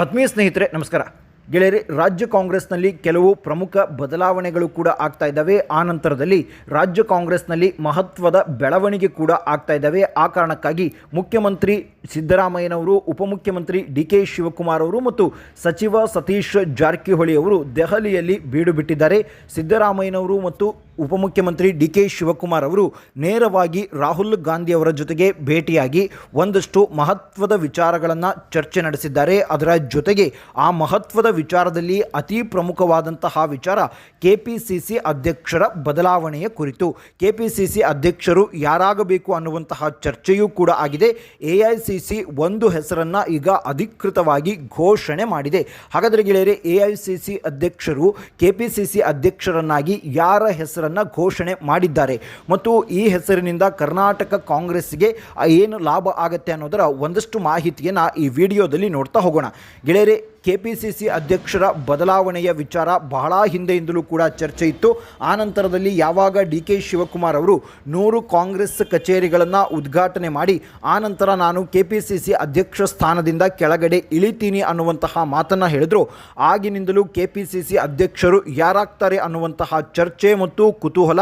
ಆತ್ಮೀಯ ಸ್ನೇಹಿತರೆ, ನಮಸ್ಕಾರ. ಗೆಳೆಯರಿ, ರಾಜ್ಯ ಕಾಂಗ್ರೆಸ್ನಲ್ಲಿ ಕೆಲವು ಪ್ರಮುಖ ಬದಲಾವಣೆಗಳು ಕೂಡ ಆಗ್ತಾ ಇದ್ದಾವೆ. ಆ ನಂತರದಲ್ಲಿ ರಾಜ್ಯ ಕಾಂಗ್ರೆಸ್ನಲ್ಲಿ ಮಹತ್ವದ ಬೆಳವಣಿಗೆ ಕೂಡ ಆಗ್ತಾ ಇದ್ದಾವೆ. ಆ ಕಾರಣಕ್ಕಾಗಿ ಮುಖ್ಯಮಂತ್ರಿ ಸಿದ್ದರಾಮಯ್ಯನವರು, ಉಪಮುಖ್ಯಮಂತ್ರಿ ಡಿ ಕೆ ಶಿವಕುಮಾರ್ ಅವರು ಮತ್ತು ಸಚಿವ ಸತೀಶ್ ಜಾರಕಿಹೊಳಿ ಅವರು ದೆಹಲಿಯಲ್ಲಿ ಬೀಡು ಬಿಟ್ಟಿದ್ದಾರೆ. ಸಿದ್ದರಾಮಯ್ಯನವರು ಮತ್ತು ಉಪಮುಖ್ಯಮಂತ್ರಿ ಡಿ ಕೆ ಶಿವಕುಮಾರ್ ಅವರು ನೇರವಾಗಿ ರಾಹುಲ್ ಗಾಂಧಿ ಅವರ ಜೊತೆಗೆ ಭೇಟಿಯಾಗಿ ಒಂದಷ್ಟು ಮಹತ್ವದ ವಿಚಾರಗಳನ್ನು ಚರ್ಚೆ ನಡೆಸಿದ್ದಾರೆ. ಅದರ ಜೊತೆಗೆ ಆ ಮಹತ್ವದ ವಿಚಾರದಲ್ಲಿ ಅತಿ ಪ್ರಮುಖವಾದಂತಹ ವಿಚಾರ ಕೆ ಪಿ ಸಿ ಸಿ ಅಧ್ಯಕ್ಷರ ಬದಲಾವಣೆಯ ಕುರಿತು. ಕೆ ಪಿ ಸಿ ಸಿ ಅಧ್ಯಕ್ಷರು ಯಾರಾಗಬೇಕು ಅನ್ನುವಂತಹ ಚರ್ಚೆಯೂ ಕೂಡ ಆಗಿದೆ. ಎ ಐ ಸಿ ಸಿ ಒಂದು ಹೆಸರನ್ನು ಈಗ ಅಧಿಕೃತವಾಗಿ ಘೋಷಣೆ ಮಾಡಿದೆ. ಹಾಗಾದರೆ ಗೆಳೆಯರೆ, ಎ ಐ ಸಿ ಸಿ ಅಧ್ಯಕ್ಷರು ಕೆ ಪಿ ಸಿ ಸಿ ಅಧ್ಯಕ್ಷರನ್ನಾಗಿ ಯಾರ ಹೆಸರನ್ನು ಘೋಷಣೆ ಮಾಡಿದ್ದಾರೆ. ಮತ್ತು ಈ ಹೆಸರಿನಿಂದ ಕರ್ನಾಟಕ ಕಾಂಗ್ರೆಸ್ಗೆ ಏನು ಲಾಭ ಆಗುತ್ತೆ ಅನ್ನೋದರ ಒಂದಷ್ಟು ಮಾಹಿತಿಯನ್ನು ಈ ವಿಡಿಯೋದಲ್ಲಿ ನೋಡ್ತಾ ಹೋಗೋಣ. ಗೆಳೆಯರೆ ಕೆ ಪಿ ಸಿ ಸಿ ಅಧ್ಯಕ್ಷರ ಬದಲಾವಣೆಯ ವಿಚಾರ ಬಹಳ ಹಿಂದೆಯಿಂದಲೂ ಕೂಡ ಚರ್ಚೆ ಇತ್ತು. ಆ ನಂತರದಲ್ಲಿ ಯಾವಾಗ ಡಿ ಕೆ ಶಿವಕುಮಾರ್ ಅವರು ನೂರು ಕಾಂಗ್ರೆಸ್ ಕಚೇರಿಗಳನ್ನು ಉದ್ಘಾಟನೆ ಮಾಡಿ, ಆ ನಂತರ ನಾನು ಸಿ ಅಧ್ಯಕ್ಷ ಸ್ಥಾನದಿಂದ ಕೆಳಗಡೆ ಇಳಿತೀನಿ ಅನ್ನುವಂತಹ ಮಾತನ್ನು ಹೇಳಿದ್ರು. ಆಗಿನಿಂದಲೂ ಕೆ ಪಿ ಸಿ ಸಿ ಅಧ್ಯಕ್ಷರು ಯಾರಾಗ್ತಾರೆ ಅನ್ನುವಂತಹ ಚರ್ಚೆ ಮತ್ತು ಕುತೂಹಲ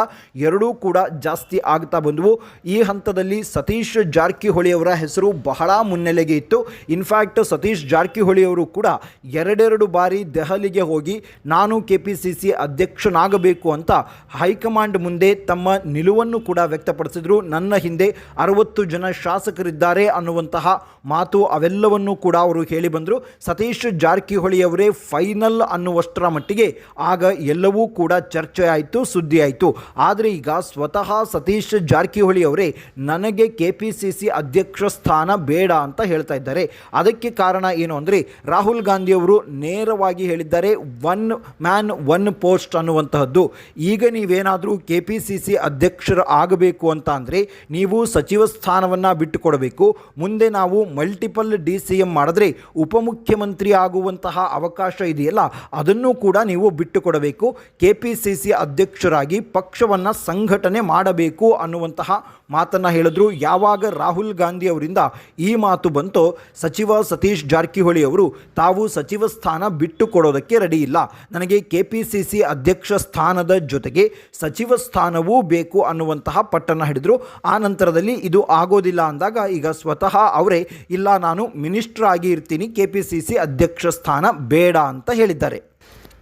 ಎರಡೂ ಕೂಡ ಜಾಸ್ತಿ ಆಗ್ತಾ ಬಂದವು. ಈ ಹಂತದಲ್ಲಿ ಸತೀಶ್ ಜಾರಕಿಹೊಳಿ ಅವರ ಹೆಸರು ಬಹಳ ಮುನ್ನೆಲೆಗೆ ಇತ್ತು. ಇನ್ಫ್ಯಾಕ್ಟ್ ಸತೀಶ್ ಜಾರಕಿಹೊಳಿ ಅವರು ಕೂಡ ಎರಡೆರಡು ಬಾರಿ ದೆಹಲಿಗೆ ಹೋಗಿ ನಾನು ಕೆ ಪಿ ಸಿ ಸಿ ಅಧ್ಯಕ್ಷನಾಗಬೇಕು ಅಂತ ಹೈಕಮಾಂಡ್ ಮುಂದೆ ತಮ್ಮ ನಿಲುವನ್ನು ಕೂಡ ವ್ಯಕ್ತಪಡಿಸಿದರು. ನನ್ನ ಹಿಂದೆ ಅರವತ್ತು ಜನ ಶಾಸಕರಿದ್ದಾರೆ ಅನ್ನುವಂತಹ ಮಾತು ಅವೆಲ್ಲವನ್ನೂ ಕೂಡ ಅವರು ಹೇಳಿ ಬಂದರು. ಸತೀಶ್ ಜಾರಕಿಹೊಳಿ ಅವರೇ ಫೈನಲ್ ಅನ್ನುವಷ್ಟರ ಮಟ್ಟಿಗೆ ಆಗ ಎಲ್ಲವೂ ಕೂಡ ಚರ್ಚೆ ಆಯಿತು, ಸುದ್ದಿ ಆಯಿತು. ಆದರೆ ಈಗ ಸ್ವತಃ ಸತೀಶ್ ಜಾರಕಿಹೊಳಿ ಅವರೇ ನನಗೆ ಕೆ ಪಿ ಸಿ ಸಿ ಅಧ್ಯಕ್ಷ ಸ್ಥಾನ ಬೇಡ ಅಂತ ಹೇಳ್ತಾ ಇದ್ದಾರೆ. ಅದಕ್ಕೆ ಕಾರಣ ಏನು ಅಂದರೆ ರಾಹುಲ್ ಗಾಂಧಿ ಅವರು ನೇರವಾಗಿ ಹೇಳಿದ್ದಾರೆ, ಒನ್ ಮ್ಯಾನ್, ಒನ್ ಪೋಸ್ಟ್ ಅನ್ನುವಂತಹದ್ದು. ಈಗ ನೀವೇನಾದರೂ ಕೆ ಪಿ ಸಿ ಸಿ ಅಧ್ಯಕ್ಷರು ಆಗಬೇಕು ಅಂತ ಅಂದರೆ ನೀವು ಸಚಿವ ಸ್ಥಾನವನ್ನು ಬಿಟ್ಟುಕೊಡಬೇಕು. ಮುಂದೆ ನಾವು ಮಲ್ಟಿಪಲ್ ಡಿ ಸಿ ಎಂ ಮಾಡಿದ್ರೆ ಉಪಮುಖ್ಯಮಂತ್ರಿ ಆಗುವಂತಹ ಅವಕಾಶ ಇದೆಯಲ್ಲ, ಅದನ್ನು ಕೂಡ ನೀವು ಬಿಟ್ಟುಕೊಡಬೇಕು. ಕೆ ಪಿ ಸಿ ಸಿ ಅಧ್ಯಕ್ಷರಾಗಿ ಪಕ್ಷವನ್ನು ಸಂಘಟನೆ ಮಾಡಬೇಕು ಅನ್ನುವಂತಹ ಮಾತನ್ನು ಹೇಳಿದ್ರು. ಯಾವಾಗ ರಾಹುಲ್ ಗಾಂಧಿ ಅವರಿಂದ ಈ ಮಾತು ಬಂತೋ, ಸಚಿವ ಸತೀಶ್ ಜಾರಕಿಹೊಳಿ ಅವರು, ತಾವು ಸಚಿವ ಸ್ಥಾನ ಬಿಟ್ಟು ಕೊಡೋದಕ್ಕೆ ರೆಡಿ ಇಲ್ಲ. ನನಗೆ ಕೆ ಪಿ ಸಿ ಸಿ ಅಧ್ಯಕ್ಷ ಸ್ಥಾನದ ಜೊತೆಗೆ ಸಚಿವ ಸ್ಥಾನವೂ ಬೇಕು ಅನ್ನುವಂತಹ ಪಟ್ಟನ್ನು ಹಿಡಿದ್ರು. ಆ ನಂತರದಲ್ಲಿ ಇದು ಆಗೋದಿಲ್ಲ ಅಂದಾಗ ಈಗ ಸ್ವತಃ ಅವರೇ, ಇಲ್ಲ ನಾನು ಮಿನಿಸ್ಟರ್ ಆಗಿ ಇರ್ತೀನಿ ಕೆ ಪಿ ಸಿ ಸಿ ಅಧ್ಯಕ್ಷ ಸ್ಥಾನ ಬೇಡ ಅಂತ ಹೇಳಿದ್ದಾರೆ.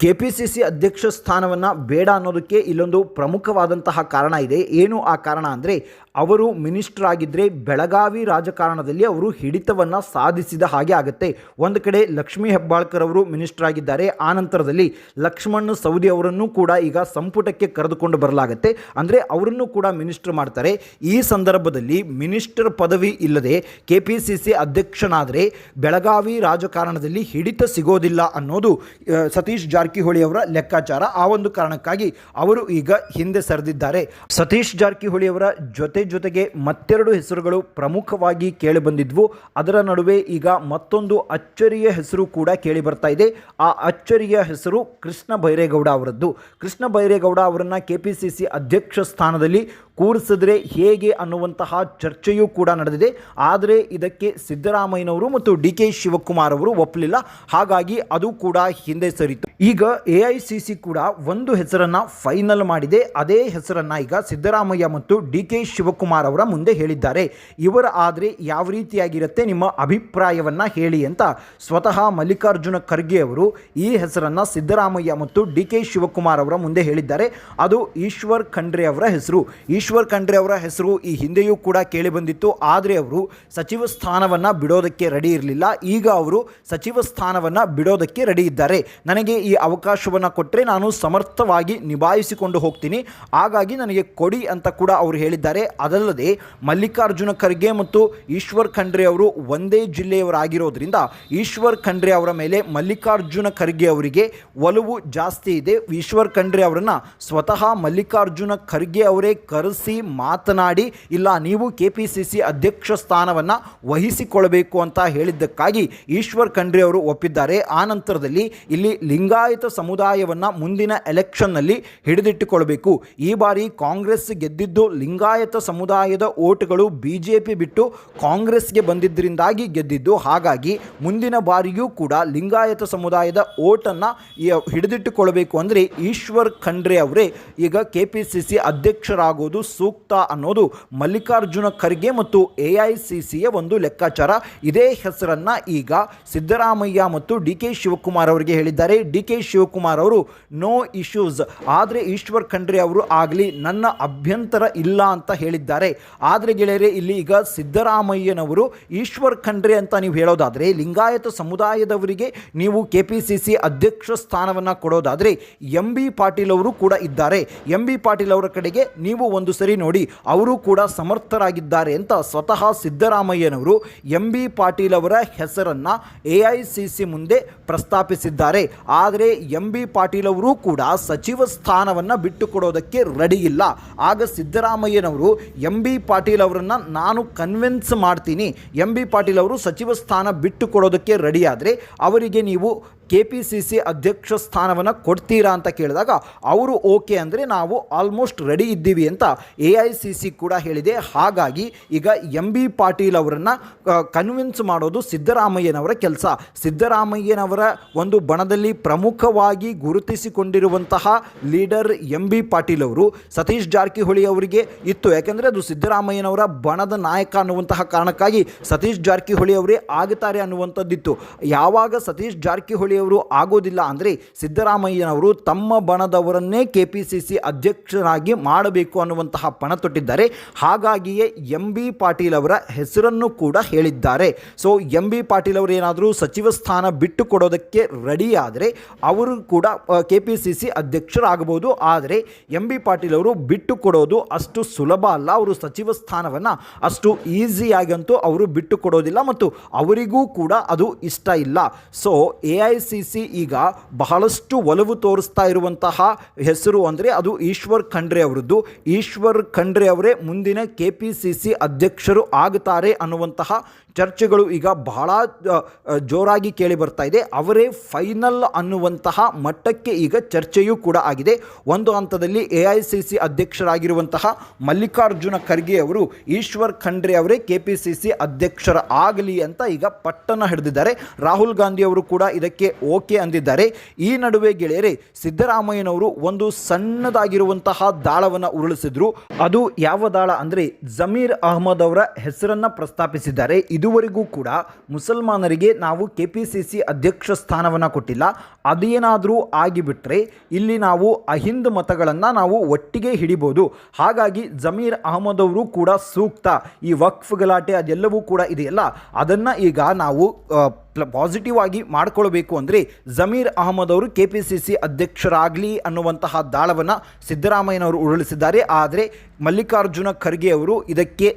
ಕೆ ಪಿ ಸಿ ಸಿ ಅಧ್ಯಕ್ಷ ಸ್ಥಾನವನ್ನು ಬೇಡ ಅನ್ನೋದಕ್ಕೆ ಇಲ್ಲೊಂದು ಪ್ರಮುಖವಾದಂತಹ ಕಾರಣ ಇದೆ. ಏನು ಆ ಕಾರಣ ಅಂದರೆ ಅವರು ಮಿನಿಸ್ಟರ್ ಆಗಿದ್ದರೆ ಬೆಳಗಾವಿ ರಾಜಕಾರಣದಲ್ಲಿ ಅವರು ಹಿಡಿತವನ್ನು ಸಾಧಿಸಿದ ಹಾಗೆ ಆಗುತ್ತೆ. ಒಂದು ಕಡೆ ಲಕ್ಷ್ಮೀ ಹೆಬ್ಬಾಳ್ಕರ್ ಅವರು ಮಿನಿಸ್ಟರ್ ಆಗಿದ್ದಾರೆ. ಆ ನಂತರದಲ್ಲಿ ಲಕ್ಷ್ಮಣ್ ಸೌದಿ ಅವರನ್ನು ಕೂಡ ಈಗ ಸಂಪುಟಕ್ಕೆ ಕರೆದುಕೊಂಡು ಬರಲಾಗುತ್ತೆ. ಅಂದರೆ ಅವರನ್ನು ಕೂಡ ಮಿನಿಸ್ಟರ್ ಮಾಡ್ತಾರೆ. ಈ ಸಂದರ್ಭದಲ್ಲಿ ಮಿನಿಸ್ಟರ್ ಪದವಿ ಇಲ್ಲದೆ ಕೆ ಪಿ ಸಿ ಸಿ ಅಧ್ಯಕ್ಷನಾದರೆ ಬೆಳಗಾವಿ ರಾಜಕಾರಣದಲ್ಲಿ ಹಿಡಿತ ಸಿಗೋದಿಲ್ಲ ಅನ್ನೋದು ಸತೀಶ್ ಜಾರಕಿಹೊಳಿ ಅವರ ಲೆಕ್ಕಾಚಾರ. ಆ ಒಂದು ಕಾರಣಕ್ಕಾಗಿ ಅವರು ಈಗ ಹಿಂದೆ ಸರಿದಿದ್ದಾರೆ. ಸತೀಶ್ ಜಾರಕಿಹೊಳಿ ಅವರ ಜೊತೆ ಜೊತೆಗೆ ಮತ್ತೆರಡು ಹೆಸರುಗಳು ಪ್ರಮುಖವಾಗಿ ಕೇಳಿಬಂದಿದ್ವು ಅದರ ನಡುವೆ ಈಗ ಮತ್ತೊಂದು ಅಚ್ಚರಿಯ ಹೆಸರು ಕೂಡ ಕೇಳಿ ಬರ್ತಾ ಇದೆ. ಆ ಅಚ್ಚರಿಯ ಹೆಸರು ಕೃಷ್ಣ ಬೈರೇಗೌಡ ಅವರದ್ದು. ಕೃಷ್ಣ ಬೈರೇಗೌಡ ಅವರನ್ನು ಕೆ ಪಿ ಸಿ ಸಿ ಅಧ್ಯಕ್ಷ ಸ್ಥಾನದಲ್ಲಿ ಕೂರಿಸಿದ್ರೆ ಹೇಗೆ ಅನ್ನುವಂತಹ ಚರ್ಚೆಯೂ ಕೂಡ ನಡೆದಿದೆ. ಆದರೆ ಇದಕ್ಕೆ ಸಿದ್ದರಾಮಯ್ಯನವರು ಮತ್ತು ಡಿ ಕೆ ಶಿವಕುಮಾರ್ ಅವರು ಒಪ್ಪಲಿಲ್ಲ. ಹಾಗಾಗಿ ಅದು ಕೂಡ ಹಿಂದೆ ಸರಿತು. ಈಗ ಎ ಐ ಸಿ ಸಿ ಕೂಡ ಒಂದು ಹೆಸರನ್ನು ಫೈನಲ್ ಮಾಡಿದೆ. ಅದೇ ಹೆಸರನ್ನು ಈಗ ಸಿದ್ದರಾಮಯ್ಯ ಮತ್ತು ಡಿ ಕೆ ಶಿವಕುಮಾರ್ ಅವರ ಮುಂದೆ ಹೇಳಿದ್ದಾರೆ. ಇವರ ಆದರೆ ಯಾವ ರೀತಿಯಾಗಿರುತ್ತೆ ನಿಮ್ಮ ಅಭಿಪ್ರಾಯವನ್ನು ಹೇಳಿ ಅಂತ ಸ್ವತಃ ಮಲ್ಲಿಕಾರ್ಜುನ ಖರ್ಗೆ ಅವರು ಈ ಹೆಸರನ್ನು ಸಿದ್ದರಾಮಯ್ಯ ಮತ್ತು ಡಿ ಕೆ ಶಿವಕುಮಾರ್ ಅವರ ಮುಂದೆ ಹೇಳಿದ್ದಾರೆ. ಅದು ಈಶ್ವರ್ ಖಂಡ್ರೆ ಅವರ ಹೆಸರು. ಈಶ್ವರ್ ಖಂಡ್ರೆ ಅವರ ಹೆಸರು ಈ ಹಿಂದೆಯೂ ಕೂಡ ಕೇಳಿ ಬಂದಿತ್ತು. ಆದರೆ ಅವರು ಸಚಿವ ಸ್ಥಾನವನ್ನು ಬಿಡೋದಕ್ಕೆ ರೆಡಿ ಇರಲಿಲ್ಲ. ಈಗ ಅವರು ಸಚಿವ ಸ್ಥಾನವನ್ನು ಬಿಡೋದಕ್ಕೆ ರೆಡಿ ಇದ್ದಾರೆ. ನನಗೆ ಈ ಅವಕಾಶವನ್ನು ಕೊಟ್ಟರೆ ನಾನು ಸಮರ್ಥವಾಗಿ ನಿಭಾಯಿಸಿಕೊಂಡು ಹೋಗ್ತೀನಿ. ಹಾಗಾಗಿ ನನಗೆ ಕೊಡಿ ಅಂತ ಕೂಡ ಅವರು ಹೇಳಿದ್ದಾರೆ. ಅದಲ್ಲದೆ ಮಲ್ಲಿಕಾರ್ಜುನ ಖರ್ಗೆ ಮತ್ತು ಈಶ್ವರ್ ಖಂಡ್ರೆ ಅವರು ಒಂದೇ ಜಿಲ್ಲೆಯವರಾಗಿರೋದ್ರಿಂದ ಈಶ್ವರ್ ಖಂಡ್ರೆ ಅವರ ಮೇಲೆ ಮಲ್ಲಿಕಾರ್ಜುನ ಖರ್ಗೆ ಅವರಿಗೆ ಒಲವು ಜಾಸ್ತಿ ಇದೆ. ಈಶ್ವರ್ ಖಂಡ್ರೆ ಅವರನ್ನು ಸ್ವತಃ ಮಲ್ಲಿಕಾರ್ಜುನ ಖರ್ಗೆ ಅವರೇ ಕರೆಸಿ ಕರೆಸಿ ಮಾತನಾಡಿ, ಇಲ್ಲ, ನೀವು ಕೆ ಪಿ ಸಿ ಸಿ ಅಧ್ಯಕ್ಷ ಸ್ಥಾನವನ್ನು ವಹಿಸಿಕೊಳ್ಳಬೇಕು ಅಂತ ಹೇಳಿದ್ದಕ್ಕಾಗಿ ಈಶ್ವರ್ ಖಂಡ್ರಿ ಅವರು ಒಪ್ಪಿದ್ದಾರೆ. ಆ ನಂತರದಲ್ಲಿ ಇಲ್ಲಿ ಲಿಂಗಾಯತ ಸಮುದಾಯವನ್ನು ಮುಂದಿನ ಎಲೆಕ್ಷನ್ನಲ್ಲಿ ಹಿಡಿದಿಟ್ಟುಕೊಳ್ಬೇಕು. ಈ ಬಾರಿ ಕಾಂಗ್ರೆಸ್ ಗೆದ್ದಿದ್ದು ಲಿಂಗಾಯತ ಸಮುದಾಯದ ಓಟುಗಳು ಬಿ ಜೆ ಪಿ ಬಿಟ್ಟು ಕಾಂಗ್ರೆಸ್ಗೆ ಬಂದಿದ್ದರಿಂದಾಗಿ ಗೆದ್ದಿದ್ದು. ಹಾಗಾಗಿ ಮುಂದಿನ ಬಾರಿಯೂ ಕೂಡ ಲಿಂಗಾಯತ ಸಮುದಾಯದ ಓಟನ್ನು ಹಿಡಿದಿಟ್ಟುಕೊಳ್ಬೇಕು ಅಂದರೆ ಈಶ್ವರ್ ಖಂಡ್ರೆ ಅವರೇ ಈಗ ಕೆ ಪಿ ಸಿ ಸಿ ಅಧ್ಯಕ್ಷರಾಗೋದು ಸೂಕ್ತ ಅನ್ನೋದು ಮಲ್ಲಿಕಾರ್ಜುನ ಖರ್ಗೆ ಮತ್ತು ಎ ಐ ಒಂದು ಲೆಕ್ಕಾಚಾರ. ಇದೇ ಹೆಸರನ್ನು ಈಗ ಸಿದ್ದರಾಮಯ್ಯ ಮತ್ತು ಡಿ ಕೆ ಶಿವಕುಮಾರ್ ಅವರಿಗೆ ಹೇಳಿದ್ದಾರೆ. ಡಿ ಕೆ ಶಿವಕುಮಾರ್ ಅವರು ನೋ ಇಶ್ಯೂಸ್ ಆದರೆ ಈಶ್ವರ್ ಖಂಡ್ರೆ ಅವರು ಆಗಲಿ ನನ್ನ ಅಭ್ಯಂತರ ಇಲ್ಲ ಅಂತ ಹೇಳಿದ್ದಾರೆ. ಆದರೆ ಗೆಳೆಯರೆ, ಇಲ್ಲಿ ಈಗ ಸಿದ್ದರಾಮಯ್ಯನವರು ಈಶ್ವರ್ ಖಂಡ್ರೆ ಅಂತ ನೀವು ಹೇಳೋದಾದರೆ, ಲಿಂಗಾಯತ ಸಮುದಾಯದವರಿಗೆ ನೀವು ಕೆ ಅಧ್ಯಕ್ಷ ಸ್ಥಾನವನ್ನು ಕೊಡೋದಾದರೆ, ಎಂ ಬಿ ಪಾಟೀಲ್ ಅವರು ಕೂಡ ಇದ್ದಾರೆ. ಎಂ ಬಿ ಪಾಟೀಲ್ ಅವರ ಕಡೆಗೆ ನೀವು ಒಂದು ಸರಿ ನೋಡಿ ಅವರು ಕೂಡ ಸಮರ್ಥರಾಗಿದ್ದಾರೆ ಅಂತ ಸ್ವತಃ ಸಿದ್ದರಾಮಯ್ಯನವರು ಎಂ ಬಿ ಪಾಟೀಲ್ ಅವರ ಹೆಸರನ್ನು ಎ ಐ ಸಿ ಸಿ ಮುಂದೆ ಪ್ರಸ್ತಾಪಿಸಿದ್ದಾರೆ. ಆದರೆ ಎಂ ಬಿ ಪಾಟೀಲ್ ಅವರು ಕೂಡ ಸಚಿವ ಸ್ಥಾನವನ್ನು ಬಿಟ್ಟುಕೊಡೋದಕ್ಕೆ ರೆಡಿ ಇಲ್ಲ. ಆಗ ಸಿದ್ದರಾಮಯ್ಯನವರು ಎಂ ಬಿ ಪಾಟೀಲ್ ಅವರನ್ನು ನಾನು ಕನ್ವಿನ್ಸ್ ಮಾಡ್ತೀನಿ. ಎಂ ಬಿ ಪಾಟೀಲ್ ಅವರು ಸಚಿವ ಸ್ಥಾನ ಬಿಟ್ಟು ಕೊಡೋದಕ್ಕೆ ರೆಡಿ ಅವರಿಗೆ ನೀವು ಕೆ ಪಿ ಸಿ ಸಿ ಅಧ್ಯಕ್ಷ ಸ್ಥಾನವನ್ನು ಕೊಡ್ತೀರಾ ಅಂತ ಕೇಳಿದಾಗ ಅವರು ಓಕೆ ಅಂದರೆ ನಾವು ಆಲ್ಮೋಸ್ಟ್ ರೆಡಿ ಇದ್ದೀವಿ ಅಂತ ಎ ಐ ಸಿ ಸಿ ಕೂಡ ಹೇಳಿದೆ. ಹಾಗಾಗಿ ಈಗ ಎಂ ಬಿ ಪಾಟೀಲ್ ಅವರನ್ನು ಕನ್ವಿನ್ಸ್ ಮಾಡೋದು ಸಿದ್ದರಾಮಯ್ಯನವರ ಕೆಲಸ. ಸಿದ್ದರಾಮಯ್ಯನವರ ಒಂದು ಬಣದಲ್ಲಿ ಪ್ರಮುಖವಾಗಿ ಗುರುತಿಸಿಕೊಂಡಿರುವಂತಹ ಲೀಡರ್ ಎಂ ಬಿ ಪಾಟೀಲ್ ಅವರು ಸತೀಶ್ ಜಾರಕಿಹೊಳಿ ಅವರಿಗೆ ಇತ್ತು. ಯಾಕೆಂದರೆ ಅದು ಸಿದ್ದರಾಮಯ್ಯನವರ ಬಣದ ನಾಯಕ ಅನ್ನುವಂತಹ ಕಾರಣಕ್ಕಾಗಿ ಸತೀಶ್ ಜಾರಕಿಹೊಳಿ ಅವರೇ ಆಗುತ್ತಾರೆ ಅನ್ನುವಂಥದ್ದಿತ್ತು. ಯಾವಾಗ ಸತೀಶ್ ಜಾರಕಿಹೊಳಿ ಅವರು ಆಗೋದಿಲ್ಲ ಅಂದರೆ ಸಿದ್ದರಾಮಯ್ಯನವರು ತಮ್ಮ ಬಣದವರನ್ನೇ ಕೆ ಪಿ ಸಿ ಸಿ ಅಧ್ಯಕ್ಷರಾಗಿ ಮಾಡಬೇಕು ಅನ್ನುವಂತಹ ಪಣ ತೊಟ್ಟಿದ್ದಾರೆ. ಹಾಗಾಗಿಯೇ ಎಂ ಬಿ ಪಾಟೀಲ್ ಅವರ ಹೆಸರನ್ನು ಕೂಡ ಹೇಳಿದ್ದಾರೆ. ಸೊ ಎಂ ಬಿ ಪಾಟೀಲ್ ಅವರು ಏನಾದರೂ ಸಚಿವ ಸ್ಥಾನ ಬಿಟ್ಟು ಕೊಡೋದಕ್ಕೆ ರೆಡಿಯಾದರೆ ಅವರು ಕೂಡ ಕೆ ಪಿ ಸಿ ಸಿ ಅಧ್ಯಕ್ಷರಾಗಬಹುದು. ಆದರೆ ಎಂ ಬಿ ಪಾಟೀಲ್ ಅವರು ಬಿಟ್ಟು ಕೊಡೋದು ಅಷ್ಟು ಸುಲಭ ಅಲ್ಲ. ಅವರು ಸಚಿವ ಸ್ಥಾನವನ್ನು ಅಷ್ಟು ಈಸಿಯಾಗಂತೂ ಅವರು ಬಿಟ್ಟು ಕೊಡೋದಿಲ್ಲ ಮತ್ತು ಅವರಿಗೂ ಕೂಡ ಅದು ಇಷ್ಟ ಇಲ್ಲ. ಸೊ ಎ ಐ ಸಿ ಈಗ ಬಹಳಷ್ಟು ಒಲವು ತೋರಿಸ್ತಾ ಇರುವಂತಹ ಹೆಸರು ಅಂದರೆ ಅದು ಈಶ್ವರ್ ಖಂಡ್ರೆ ಅವರದ್ದು. ಈಶ್ವರ್ ಖಂಡ್ರೆ ಅವರೇ ಮುಂದಿನ ಕೆ ಅಧ್ಯಕ್ಷರು ಆಗುತ್ತಾರೆ ಅನ್ನುವಂತಹ ಚರ್ಚೆಗಳು ಈಗ ಬಹಳ ಜೋರಾಗಿ ಕೇಳಿ ಬರ್ತಾ ಇದೆ. ಅವರೇ ಫೈನಲ್ ಅನ್ನುವಂತಹ ಮಟ್ಟಕ್ಕೆ ಈಗ ಚರ್ಚೆಯೂ ಕೂಡ ಆಗಿದೆ. ಒಂದು ಹಂತದಲ್ಲಿ ಎ ಐ ಸಿ ಸಿ ಅಧ್ಯಕ್ಷರಾಗಿರುವಂತಹ ಮಲ್ಲಿಕಾರ್ಜುನ ಖರ್ಗೆ ಅವರು ಈಶ್ವರ್ ಖಂಡ್ರೆ ಅವರೇ ಕೆ ಪಿ ಸಿ ಸಿ ಅಧ್ಯಕ್ಷರ ಆಗಲಿ ಅಂತ ಈಗ ಪಟ್ಟನ್ನು ಹಿಡಿದಿದ್ದಾರೆ. ರಾಹುಲ್ ಗಾಂಧಿ ಅವರು ಕೂಡ ಇದಕ್ಕೆ ಓಕೆ ಅಂದಿದ್ದಾರೆ. ಈ ನಡುವೆ ಗೆಳೆಯರೆ, ಸಿದ್ದರಾಮಯ್ಯನವರು ಒಂದು ಸಣ್ಣದಾಗಿರುವಂತಹ ದಾಳವನ್ನು ಉರುಳಿಸಿದ್ರು. ಅದು ಯಾವ ದಾಳ ಅಂದರೆ ಜಮೀರ್ ಅಹಮದ್ ಅವರ ಹೆಸರನ್ನು ಪ್ರಸ್ತಾಪಿಸಿದ್ದಾರೆ. ಇದುವರೆಗೂ ಕೂಡ ಮುಸಲ್ಮಾನರಿಗೆ ನಾವು ಕೆ ಪಿ ಸಿ ಸಿ ಅಧ್ಯಕ್ಷ ಸ್ಥಾನವನ್ನು ಕೊಟ್ಟಿಲ್ಲ. ಅದೇನಾದರೂ ಆಗಿಬಿಟ್ರೆ ಇಲ್ಲಿ ನಾವು ಅಹಿಂದ್ ಮತಗಳನ್ನು ನಾವು ಒಟ್ಟಿಗೆ ಹಿಡಿಬೋದು. ಹಾಗಾಗಿ ಜಮೀರ್ ಅಹಮದ್ ಅವರು ಕೂಡ ಸೂಕ್ತ. ಈ ವಕ್ಫ್ ಗಲಾಟೆ ಅದೆಲ್ಲವೂ ಕೂಡ ಇದೆಯಲ್ಲ. ಅದನ್ನು ಈಗ ನಾವು ಪಾಸಿಟಿವ್ ಆಗಿ ಮಾಡ್ಕೊಳ್ಬೇಕು ಅಂದರೆ ಜಮೀರ್ ಅಹಮದ್ ಅವರು ಕೆ ಪಿ ಸಿ ಸಿ ಅಧ್ಯಕ್ಷರಾಗಲಿ ಅನ್ನುವಂತಹ ದಾಳವನ್ನು ಸಿದ್ದರಾಮಯ್ಯನವರು ಉರುಳಿಸಿದ್ದಾರೆ. ಆದರೆ ಮಲ್ಲಿಕಾರ್ಜುನ ಖರ್ಗೆ ಅವರು ಇದಕ್ಕೆ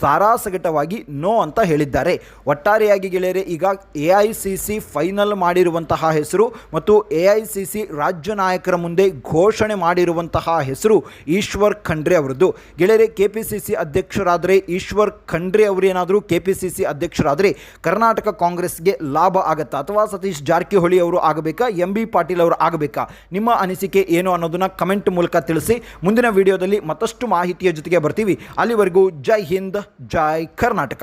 ಸಾರಾಸಗಟವಾಗಿ ನೋ ಅಂತ ಹೇಳಿದ್ದಾರೆ. ಒಟ್ಟಾರೆಯಾಗಿ ಗೆಳೆಯರೆ, ಈಗ A I C C final ಮಾಡಿರುವಂತಹ ಹೆಸರು ಮತ್ತು ಎ ಐ ಸಿ ಸಿ ರಾಜ್ಯ ನಾಯಕರ ಮುಂದೆ ಘೋಷಣೆ ಮಾಡಿರುವಂತಹ ಹೆಸರು ಈಶ್ವರ್ ಖಂಡ್ರೆ ಅವರದ್ದು. ಗೆಳೆಯರೆ, ಕೆ ಪಿ ಸಿ ಸಿ ಅಧ್ಯಕ್ಷರಾದರೆ ಈಶ್ವರ್ ಖಂಡ್ರೆ ಅವರೇನಾದರೂ ಕೆ ಪಿ ಸಿ ಸಿ ಅಧ್ಯಕ್ಷರಾದರೆ ಕರ್ನಾಟಕ ಕಾಂಗ್ರೆಸ್ಗೆ ಲಾಭ ಆಗತ್ತಾ? ಅಥವಾ ಸತೀಶ್ ಜಾರಕಿಹೊಳಿ ಅವರು ಆಗಬೇಕಾ? ಎಂ ಬಿ ಪಾಟೀಲ್ ಅವರು ಆಗಬೇಕಾ? ನಿಮ್ಮ ಅನಿಸಿಕೆ ಏನು ಅನ್ನೋದನ್ನ ಕಮೆಂಟ್ ಮೂಲಕ ತಿಳಿಸಿ. ಮುಂದಿನ ವಿಡಿಯೋದಲ್ಲಿ ಮತ್ತಷ್ಟು ಮಾಹಿತಿಯ ಜೊತೆಗೆ ಬರ್ತೀವಿ. ಅಲ್ಲಿವರೆಗೂ ಜೈ ಹಿಂದ್ ಜೈ ಕರ್ನಾಟಕ.